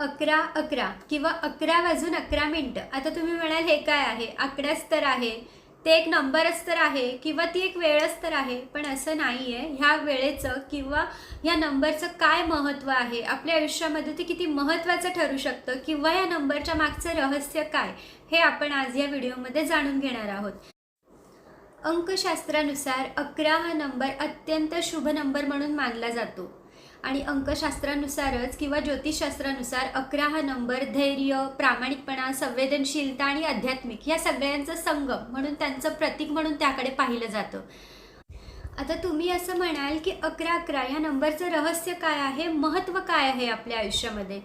अकरा अकरा किंवा अकरा वाजून अकरा मिनटं. आता तुम्ही म्हणाल हे काय आहे? आकडाच तर आहे. ते एक नंबरच तर आहे किंवा ती एक वेळच तर आहे. पण असं नाही आहे ह्या वेळेचं किंवा ह्या नंबरचं काय महत्त्व आहे? आपल्या आयुष्यामध्ये ते किती महत्त्वाचं ठरू शकतं? किंवा या नंबरच्या मागचं रहस्य काय? हे आपण आज या व्हिडिओमध्ये जाणून घेणार आहोत. अंकशास्त्रानुसार अकरा हा नंबर अत्यंत शुभ नंबर म्हणून मानला जातो. आणि अंकशास्त्रानुसारच किंवा ज्योतिषशास्त्रानुसार अकरा हा नंबर धैर्य प्रामाणिकपणा संवेदनशीलता आणि आध्यात्मिक या सगळ्यांचं संगम म्हणून त्यांचं प्रतीक म्हणून त्याकडे पाहिलं जातं. आता तुम्ही असं म्हणाल की अकरा अकरा ह्या नंबरचं रहस्य काय आहे? महत्त्व काय आहे आपल्या आयुष्यामध्ये?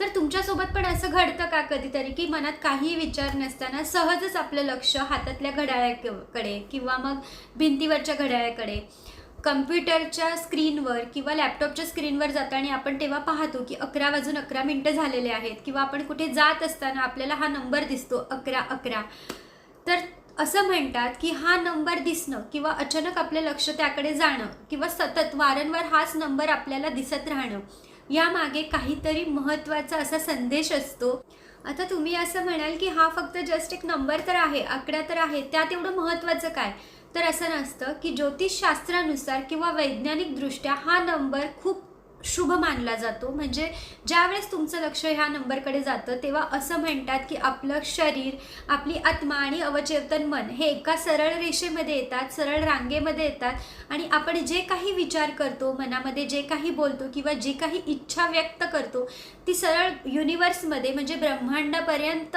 तर तुमच्यासोबत पण असं घडतं का कधीतरी की मनात काहीही विचार नसताना सहजच आपलं लक्ष हातातल्या घड्याळाकडे किंवा मग भिंतीवरच्या घड्याळाकडे कम्प्युटरच्या स्क्रीनवर किंवा लॅपटॉपच्या स्क्रीनवर जाताना आणि आपण तेव्हा पाहतो की अकरा वाजून अकरा मिनटं झालेले आहेत किंवा आपण कुठे जात असताना आपल्याला हा नंबर दिसतो अकरा अकरा. तर असं म्हणतात की हा नंबर दिसणं किंवा अचानक आपलं लक्ष त्याकडे जाणं किंवा सतत वारंवार हाच नंबर आपल्याला दिसत राहणं यामागे काहीतरी महत्त्वाचा असा संदेश असतो आता तुम्ही असं म्हणाल की हा फक्त जस्ट एक नंबर तर आहे आकडा तर आहे त्यात एवढं महत्त्वाचं काय? तर असं नसतं की ज्योतिषशास्त्रानुसार किंवा वैज्ञानिकदृष्ट्या हा नंबर खूप शुभ मानला जातो. म्हणजे ज्यावेळेस तुमचं लक्ष ह्या नंबरकडे जातं तेव्हा असं म्हणतात की आपलं शरीर आपली आत्मा आणि अवचेतन मन हे एका सरळ रेषेमध्ये येतात सरळ रांगेमध्ये येतात आणि आपण जे काही विचार करतो मनामध्ये जे काही बोलतो किंवा जी काही इच्छा व्यक्त करतो ती सरळ युनिवर्समध्ये म्हणजे ब्रह्मांडापर्यंत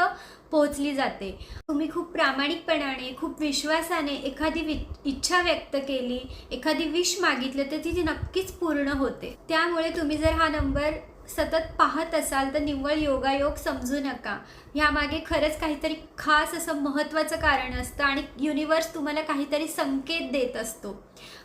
पोहोचली जाते. तुम्ही खूप प्रामाणिकपणाने खूप विश्वासाने एखादी वि इच्छा व्यक्त केली एखादी विश मागितलं तर ती नक्कीच पूर्ण होते. त्यामुळे तुम्ही जर हा नंबर सतत पाहत असाल तर निव्वळ योगायोग समजू नका. ह्यामागे खरंच काहीतरी खास असं महत्त्वाचं कारण असतं आणि युनिवर्स तुम्हाला काहीतरी संकेत देत असतो.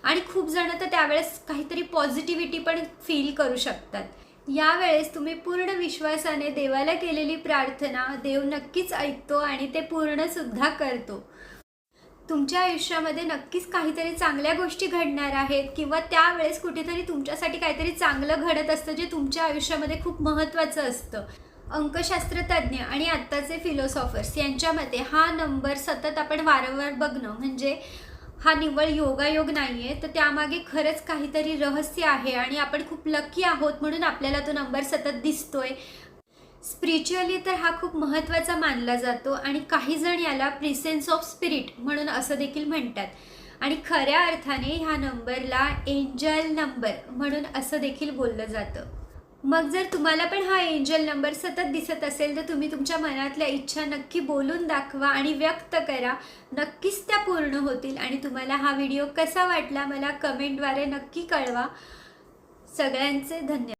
आणि खूप जण तर त्यावेळेस काहीतरी पॉझिटिव्हिटी पण फील करू शकतात. यावेळेस तुम्ही पूर्ण विश्वासाने देवाला केलेली प्रार्थना देव नक्कीच ऐकतो आणि ते पूर्णसुद्धा करतो. तुमच्या आयुष्यामध्ये नक्कीच काहीतरी चांगल्या गोष्टी घडणार आहेत किंवा त्यावेळेस कुठेतरी तुमच्यासाठी काहीतरी चांगलं घडत असतं जे तुमच्या आयुष्यामध्ये खूप महत्त्वाचं असतं. अंकशास्त्रतज्ज्ञ आणि आत्ताचे फिलॉसॉफर्स यांच्या मते हा नंबर सतत आपण वारंवार बघणं म्हणजे हा निव्वळ योगायोग नाही आहे तर त्यामागे खरंच काहीतरी रहस्य आहे आणि आपण खूप लकी आहोत म्हणून आपल्याला तो नंबर सतत दिसतोय. स्पिरिच्युअली तर हा खूप महत्त्वाचा मानला जातो आणि काही जण याला प्रिसेन्स ऑफ स्पिरिट म्हणून असं देखील म्हणतात. आणि खऱ्या अर्थाने ह्या नंबरला एंजल नंबर म्हणून असं देखील बोललं जातं. मग जर तुम्हाला पण हा एंजल नंबर सतत दिसत असेल तर तुम्ही तुमच्या मनातल्या इच्छा नक्की बोलून दाखवा आणि व्यक्त करा. नक्कीच त्या पूर्ण होतील आणि तुम्हाला हा व्हिडिओ कसा वाटला मला कमेंटद्वारे नक्की कळवा. सगळ्यांचे धन्यवाद.